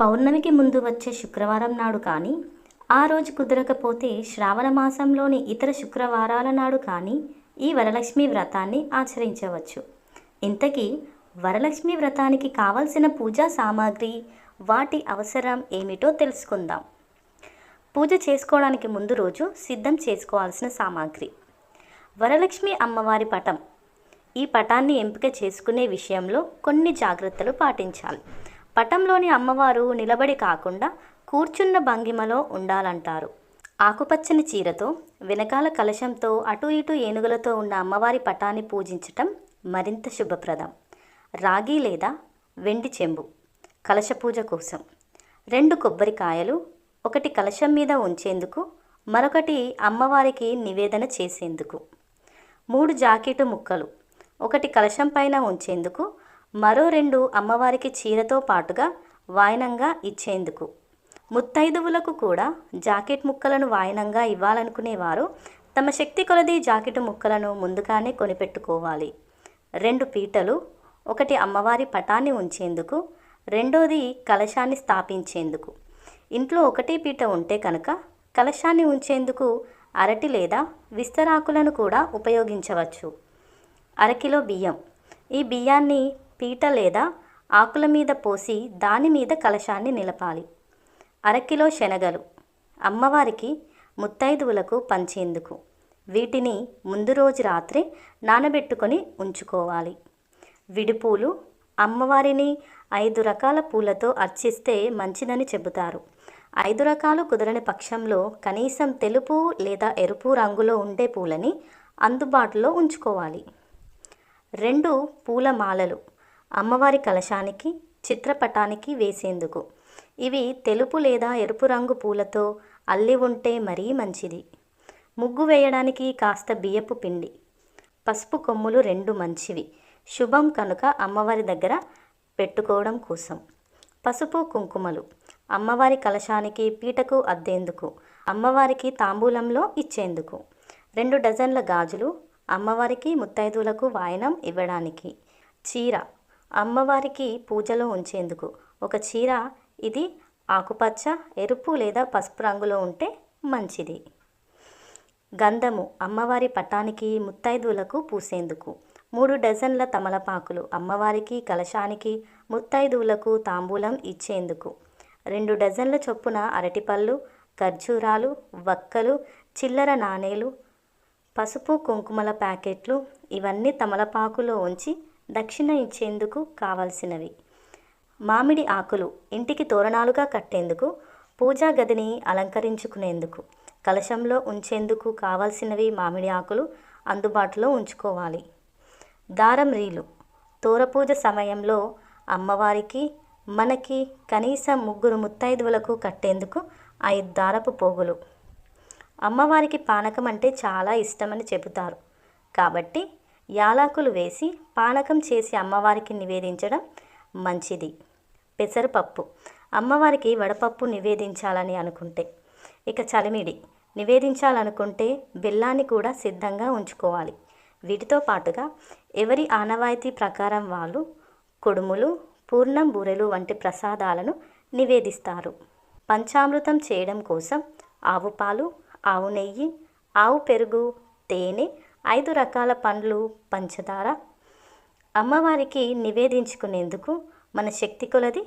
పౌర్ణమికి ముందు వచ్చే శుక్రవారం నాడు కానీ ఆ రోజు కుదరకపోతే శ్రావణ మాసంలోని ఇతర శుక్రవారాల నాడు కానీ ఈ వరలక్ష్మి వ్రతాన్ని ఆచరించవచ్చు. ఇంతకీ వరలక్ష్మి వ్రతానికి కావలసిన పూజా సామాగ్రి వాటి అవసరం ఏమిటో తెలుసుకుందాం. పూజ చేసుకోవడానికి ముందు రోజు సిద్ధం చేసుకోవాల్సిన సామాగ్రి. వరలక్ష్మి అమ్మవారి పటం. ఈ పటాన్ని ఎంపిక చేసుకునే విషయంలో కొన్ని జాగ్రత్తలు పాటించాలి. పటంలోని అమ్మవారు నిలబడి కాకుండా కూర్చున్న భంగిమలో ఉండాలంటారు. ఆకుపచ్చని చీరతో వెనకాల కలశంతో అటు ఇటు ఏనుగులతో ఉన్న అమ్మవారి పటాన్ని పూజించటం మరింత శుభప్రదం. రాగి లేదా వెండి చెంబు కలశ పూజ కోసం. రెండు కొబ్బరికాయలు ఒకటి కలశం మీద ఉంచేందుకు మరొకటి అమ్మవారికి నివేదన చేసేందుకు. మూడు జాకెట్ ముక్కలు ఒకటి కలశం పైన ఉంచేందుకు మరో రెండు అమ్మవారికి చీరతో పాటుగా వాయనంగా ఇచ్చేందుకు. ముత్తైదువులకు కూడా జాకెట్ ముక్కలను వాయనంగా ఇవ్వాలనుకునేవారు. తమ శక్తి కొలది జాకెట్ ముక్కలను ముందుగానే కొనిపెట్టుకోవాలి. రెండు పీటలు ఒకటి అమ్మవారి పటాన్ని ఉంచేందుకు రెండోది కలశాన్ని స్థాపించేందుకు. ఇంట్లో ఒకటే పీట ఉంటే కనుక కలశాన్ని ఉంచేందుకు అరటి లేదా విస్తరాకులను కూడా ఉపయోగించవచ్చు. అరకిలో బియ్యం. ఈ బియ్యాన్ని పీట లేదా ఆకుల మీద పోసి దాని మీద కలశాన్ని నిలపాలి. అరకిలో శనగలు. అమ్మవారికి ముత్తైదువులకు పంచేందుకు. వీటిని ముందు రోజు రాత్రి నానబెట్టుకొని ఉంచుకోవాలి. విడిపూలు అమ్మవారిని ఐదు రకాల పూలతో అర్చిస్తే మంచిదని చెబుతారు. ఐదు రకాలు కుదరని పక్షంలో కనీసం తెలుపు లేదా ఎరుపు రంగులో ఉండే పూలని అందుబాటులో ఉంచుకోవాలి. రెండు పూల మాలలు. అమ్మవారి కలశానికి చిత్రపటానికి వేసేందుకు. ఇవి తెలుపు లేదా ఎరుపు రంగు పూలతో అల్లి ఉంటే మరీ మంచిది. ముగ్గు వేయడానికి కాస్త బియ్యపు పిండి. పసుపు కొమ్ములు రెండు మంచివి. శుభం కనుక అమ్మవారి దగ్గర పెట్టుకోవడం కోసం. పసుపు కుంకుమలు. అమ్మవారి కలశానికి పీటకు అద్దేందుకు. అమ్మవారికి తాంబూలంలో ఇచ్చేందుకు. రెండు డజన్ల గాజులు అమ్మవారికి ముత్తైదులకు వాయనం ఇవ్వడానికి. చీర. అమ్మవారికి పూజలో ఉంచేందుకు. ఒక చీర ఇది ఆకుపచ్చ ఎరుపు లేదా పసుపు రంగులో ఉంటే మంచిది. గంధము అమ్మవారి పటానికి ముత్తైదువులకు పూసేందుకు. మూడు డజన్ల తమలపాకులు అమ్మవారికి కలశానికి ముత్తైదువులకు తాంబూలం ఇచ్చేందుకు. రెండు డజన్ల చొప్పున అరటిపళ్ళు ఖర్జూరాలు వక్కలు చిల్లర నాణేలు పసుపు కుంకుమల ప్యాకెట్లు ఇవన్నీ తమలపాకులో ఉంచి దక్షిణ ఇచ్చేందుకు కావలసినవి. మామిడి ఆకులు ఇంటికి తోరణాలుగా కట్టేందుకు పూజా గదిని అలంకరించుకునేందుకు కలశంలో ఉంచేందుకు కావాల్సినవి మామిడి ఆకులు అందుబాటులో ఉంచుకోవాలి. దారం రీలు. తోరపూజ సమయంలో అమ్మవారికి మనకి కనీసం ముగ్గురు ముత్తైదువులకు కట్టేందుకు ఐదు దారపు పోగులు. అమ్మవారికి పానకం అంటే చాలా ఇష్టమని చెబుతారు. కాబట్టి యాలకులు వేసి పానకం చేసి అమ్మవారికి నివేదించడం మంచిది. పెసరపప్పు. అమ్మవారికి వడపప్పు నివేదించాలని అనుకుంటే. ఇక చలిమిడి. నివేదించాలనుకుంటే బెల్లాన్ని కూడా సిద్ధంగా ఉంచుకోవాలి. వీటితో పాటుగా ఎవరి ఆనవాయితీ ప్రకారం వాళ్ళు కొడుములు పూర్ణం బూరెలు వంటి ప్రసాదాలను నివేదిస్తారు. పంచామృతం చేయడం కోసం ఆవు పాలు ఆవు నెయ్యి ఆవు పెరుగు తేనె ఐదు రకాల పండ్లు పంచదార. అమ్మవారికి నివేదించుకునేందుకు మన శక్తి కొలది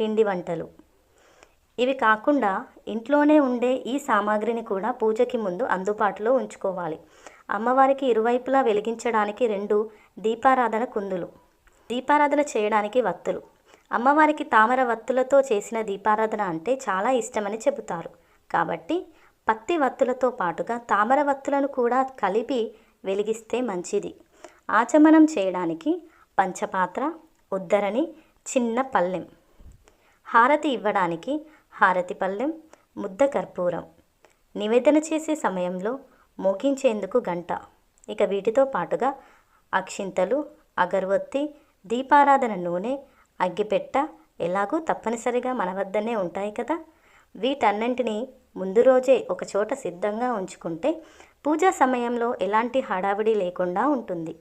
పిండి వంటలు. ఇవి కాకుండా ఇంట్లోనే ఉండే ఈ సామాగ్రిని కూడా పూజకి ముందు అందుబాటులో ఉంచుకోవాలి. అమ్మవారికి ఇరువైపులా వెలిగించడానికి రెండు దీపారాధన కుందులు దీపారాధన చేయడానికి వత్తులు. అమ్మవారికి తామర వత్తులతో చేసిన దీపారాధన అంటే చాలా ఇష్టమని చెబుతారు. కాబట్టి పత్తి వత్తులతో పాటుగా తామర వత్తులను కూడా కలిపి వెలిగిస్తే మంచిది. ఆచమనం చేయడానికి పంచపాత్ర ఉద్దరణి చిన్న పల్లెం హారతి ఇవ్వడానికి హారతి పల్లెం ముద్ద కర్పూరం. నివేదన చేసే సమయంలో మోగించేందుకు గంట. ఇక వీటితో పాటుగా అక్షింతలు అగరవత్తి దీపారాధన నూనె అగ్గిపెట్ట ఎలాగూ తప్పనిసరిగా మన వద్దనే ఉంటాయి కదా. వీటన్నింటినీ ముందు రోజే ఒకచోట సిద్ధంగా ఉంచుకుంటే పూజా సమయంలో ఎలాంటి హడావిడి లేకుండా ఉంటుంది.